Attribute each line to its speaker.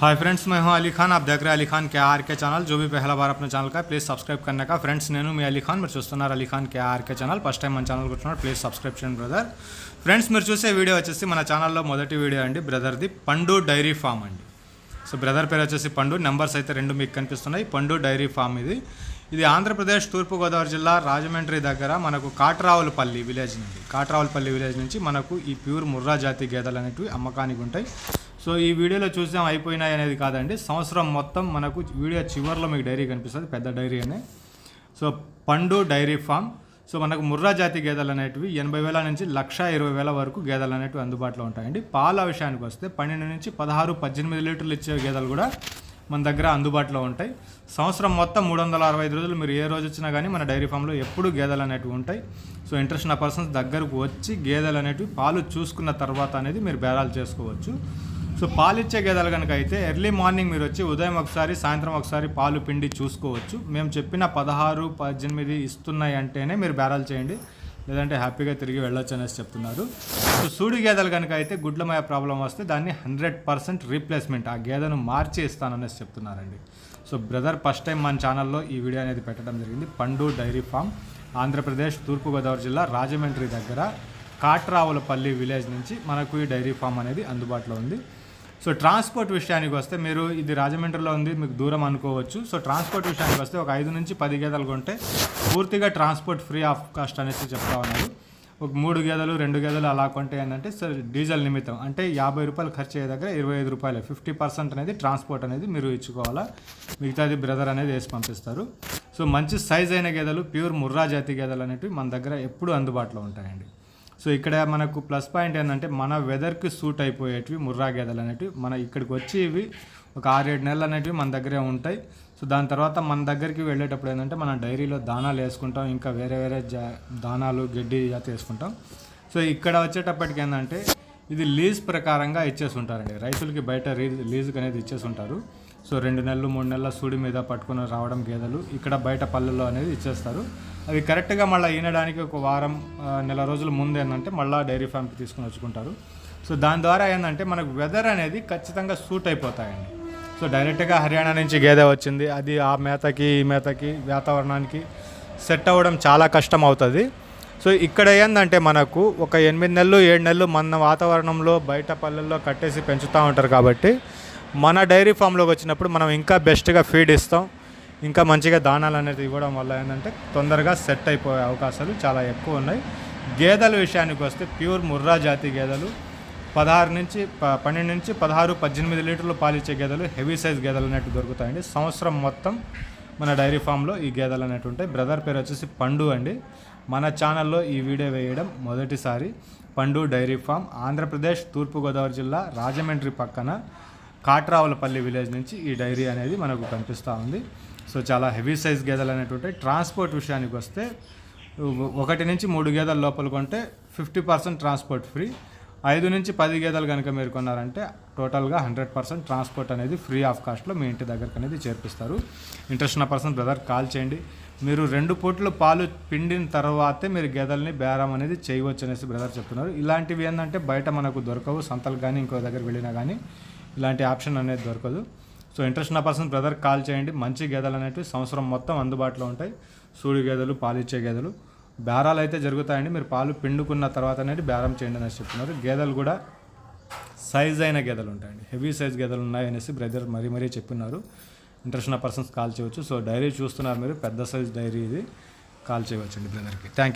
Speaker 1: Hi friends मैं हूं अली खान आप देख रहे हैं अली खान के आर के चैनल जो भी पहला बार अपने ఛానల్ का ప్లీజ్ సబ్స్క్రైబ్ करने का ఫ్రెండ్స్ నేను మీ అలీ ఖాన్ మీరు చూస్తున్నారు Ali Khan K RK channel first time మన ఛానల్ కూర్చున్నారు ప్లీజ్ సబ్స్క్రైబ్ చేయండి బ్రదర్ ఫ్రెండ్స్ మీరు చూసే వీడియో వచ్చేసి మన ఛానల్లో మొదటి వీడియో అండి బ్రదర్ది పండు డైరీ ఫామ్ అండి సో బ్రదర్ పేరు వచ్చేసి పండు నెంబర్స్ అయితే రెండు మీకు కనిపిస్తున్నాయి పండు డైరీ ఫామ్ ఇది ఇది ఆంధ్రప్రదేశ్ తూర్పుగోదావరి జిల్లా రాజమండ్రి దగ్గర మనకు కాట్రావులపల్లి విలేజ్ నుండి కాట్రావులపల్లి విలేజ్ నుంచి మనకు ఈ ప్యూర్ ముర్రా జాతి గేదెలు అనేటివి అమ్మకానికి ఉంటాయి సో ఈ వీడియోలో చూసాం అయిపోయినాయి అనేది కాదండి. సంవత్సరం మొత్తం మనకు వీడియో చివరిలో మీకు డైరీ కనిపిస్తుంది పెద్ద డైరీ అనే. సో పండు డైరీ ఫామ్. సో మనకు ముర్రా జాతి గేదెలు అనేటివి ఎనభై వేల నుంచి లక్ష ఇరవై వేల వరకు గేదెలు అనేటివి అందుబాటులో ఉంటాయండి. పాల విషయానికి వస్తే పన్నెండు నుంచి పదహారు పద్దెనిమిది లీటర్లు ఇచ్చే గేదెలు కూడా మన దగ్గర అందుబాటులో ఉంటాయి. సంవత్సరం మొత్తం మూడు వందల అరవై ఐదు రోజులు మీరు ఏ రోజు వచ్చినా కానీ మన డైరీ ఫామ్లో ఎప్పుడు గేదెలు అనేటివి ఉంటాయి. సో ఇంట్రెస్ట్ ఉన్న పర్సన్స్ దగ్గరకు వచ్చి గేదెలు అనేటివి పాలు చూసుకున్న తర్వాత అనేది మీరు బేరాలు చేసుకోవచ్చు. సో పాలు ఇచ్చే గేదెలు కనుక అయితే ఎర్లీ మార్నింగ్ మీరు వచ్చి ఉదయం ఒకసారి సాయంత్రం ఒకసారి పాలు పిండి చూసుకోవచ్చు. మేము చెప్పిన పదహారు పద్దెనిమిది ఇస్తున్నాయి అంటేనే మీరు బేరాలు చేయండి. లేదంటే హ్యాపీగా తిరిగి వెళ్ళొచ్చు అనేసి చెప్తున్నారు. సో సూడి గేదెలు కనుక అయితే గుడ్లమయ ప్రాబ్లం వస్తే దాన్ని హండ్రెడ్ పర్సెంట్ రీప్లేస్మెంట్ ఆ గేదెను మార్చి ఇస్తాననేసి చెప్తున్నారండి. సో బ్రదర్ ఫస్ట్ టైం మన ఛానల్లో ఈ వీడియో అనేది పెట్టడం జరిగింది. పండు డైరీ ఫామ్ ఆంధ్రప్రదేశ్ తూర్పుగోదావరి జిల్లా రాజమండ్రి దగ్గర కాట్రావులపల్లి విలేజ్ నుంచి మనకు ఈ డైరీ ఫామ్ అనేది అందుబాటులో ఉంది. సో ట్రాన్స్పోర్ట్ విషయానికి వస్తే మీరు ఇది రాజమండ్రిలో ఉంది మీకు దూరం అనుకోవచ్చు. సో ట్రాన్స్పోర్ట్ విషయానికి వస్తే ఒక ఐదు నుంచి పది గేదెలు కొంటే పూర్తిగా ట్రాన్స్పోర్ట్ ఫ్రీ ఆఫ్ కాస్ట్ అనేసి చెప్తా ఉన్నారు. ఒక మూడు గేదెలు రెండు గేదెలు అలా కొంటే ఏంటంటే సార్ డీజిల్ నిమిత్తం అంటే యాభై రూపాయలు ఖర్చు అయ్యే దగ్గర ఇరవై ఐదు రూపాయలు ఫిఫ్టీ పర్సెంట్ అనేది ట్రాన్స్పోర్ట్ అనేది మీరు ఇచ్చుకోవాలా. మిగతాది బ్రదర్ అనేది వేసి పంపిస్తారు. సో మంచి సైజ్ అయిన గేదెలు ప్యూర్ ముర్రా జాతి గేదెలు అనేవి మన దగ్గర ఎప్పుడు అందుబాటులో ఉంటాయండి. సో ఇక్కడ మనకు ప్లస్ పాయింట్ ఏంటంటే మన వెదర్కి సూట్ అయిపోయేటివి ముర్రా గేదెలు అనేటివి. మన ఇక్కడికి వచ్చి ఇవి ఒక ఆరేడు నెలలు అనేటివి మన దగ్గరే ఉంటాయి. సో దాని తర్వాత మన దగ్గరికి వెళ్ళేటప్పుడు ఏంటంటే మన డైరీలో దానాలు వేసుకుంటాం. ఇంకా వేరే వేరే జా దానాలు గడ్డి జాతి వేసుకుంటాం. సో ఇక్కడ వచ్చేటప్పటికి ఏంటంటే ఇది లీజ్ ప్రకారంగా ఇచ్చేసి ఉంటారండి రైతులకి బయట రీ లీజుకి అనేది ఇచ్చేసి ఉంటారు సో రెండు నెలలు మూడు నెలల సూడి మీద పట్టుకుని రావడం గేదెలు. ఇక్కడ బయట పల్లెల్లో అనేది ఇచ్చేస్తారు. అవి కరెక్ట్గా మళ్ళీ ఈనడానికి ఒక వారం నెల రోజుల ముందు ఏంటంటే మళ్ళీ డైరీ ఫామ్కి తీసుకుని వచ్చుకుంటారు. సో దాని ద్వారా ఏంటంటే మనకు వెదర్ అనేది ఖచ్చితంగా సూట్ అయిపోతాయండి. సో డైరెక్ట్గా హర్యానా నుంచి గేదె వచ్చింది. అది ఆ మేతకి ఈ మేతకి వాతావరణానికి సెట్ అవ్వడం చాలా కష్టం అవుతుంది. సో ఇక్కడ ఏంటంటే మనకు ఒక ఎనిమిది నెలలు ఏడు నెలలు మన వాతావరణంలో బయట పల్లెల్లో కట్టేసి పెంచుతూ ఉంటారు కాబట్టి మన డైరీ ఫామ్లోకి వచ్చినప్పుడు మనం ఇంకా బెస్ట్గా ఫీడ్ ఇస్తాం. ఇంకా మంచిగా దానాలు అనేది ఇవ్వడం వల్ల ఏంటంటే తొందరగా సెట్ అయిపోయే అవకాశాలు చాలా ఎక్కువ ఉన్నాయి. గేదెల విషయానికి వస్తే ప్యూర్ ముర్రా జాతి గేదెలు పదహారు నుంచి ప- పన్నెండు నుంచి పదహారు పద్దెనిమిది లీటర్లు పాలిచ్చే గేదెలు హెవీ సైజ్ గేదెలు అనేవి దొరుకుతాయండి. సంవత్సరం మొత్తం మన డైరీ ఫామ్లో ఈ గేదెలు అనేవి ఉంటాయి. బ్రదర్ పేరు వచ్చేసి పండు అండి. మన ఛానల్లో ఈ వీడియో వేయడం మొదటిసారి. పండు డైరీ ఫామ్ ఆంధ్రప్రదేశ్ తూర్పుగోదావరి జిల్లా రాజమండ్రి పక్కన కాట్రావులపల్లి విలేజ్ నుంచి ఈ డైరీ అనేది మనకు కనిపిస్తూ ఉంది. సో చాలా హెవీ సైజ్ గేదెలు అనేటువంటి ట్రాన్స్పోర్ట్ విషయానికి వస్తే ఒకటి నుంచి మూడు గేదెల లోపల కొంటే ఫిఫ్టీ పర్సెంట్ ట్రాన్స్పోర్ట్ ఫ్రీ. ఐదు నుంచి పది గేదెలు కనుక మీరు కొన్నారంటే టోటల్గా హండ్రెడ్ పర్సెంట్ ట్రాన్స్పోర్ట్ అనేది ఫ్రీ ఆఫ్ కాస్ట్లో మీ ఇంటి దగ్గరకు అనేది చేర్పిస్తారు. ఇంట్రెస్ట్ ఉన్న పర్సన్ బ్రదర్ కాల్ చేయండి. మీరు రెండు పూట్లు పాలు పిండిన తర్వాతే మీరు గేదెల్ని బేరం అనేది చేయవచ్చు అనేసి బ్రదర్ చెప్తున్నారు. ఇలాంటివి ఏంటంటే బయట మనకు దొరకవు సంతలు కానీ ఇంకో దగ్గర వెళ్ళినా కానీ ఇలాంటి ఆప్షన్ అనేది దొరకదు. సో ఇంట్రెస్ట్ ఉన్న పర్సన్ బ్రదర్ కాల్ చేయండి. మంచి గేదెలు అనేవి సంవత్సరం మొత్తం అందుబాటులో ఉంటాయి. సూడి గేదెలు పాలిచ్చే గేదెలు. బేరాలు అయితే జరుగుతాయండి. మీరు పాలు పిండుకున్న తర్వాత అనేది బేరం చేయండి అనేసి చెప్తున్నారు. గేదెలు కూడా సైజ్ అయిన గేదెలు ఉంటాయండి. హెవీ సైజ్ గేదెలు ఉన్నాయి అనేసి బ్రదర్ మరీ మరీ చెప్పినారు. ఇంట్రెస్ట్ ఉన్న పర్సన్స్ కాల్ చేయవచ్చు. సో డైరీ చూస్తున్నారు మీరు. పెద్ద సైజ్ డైరీ ఇది. కాల్ చేయవచ్చండి బ్రదర్కి. Thank you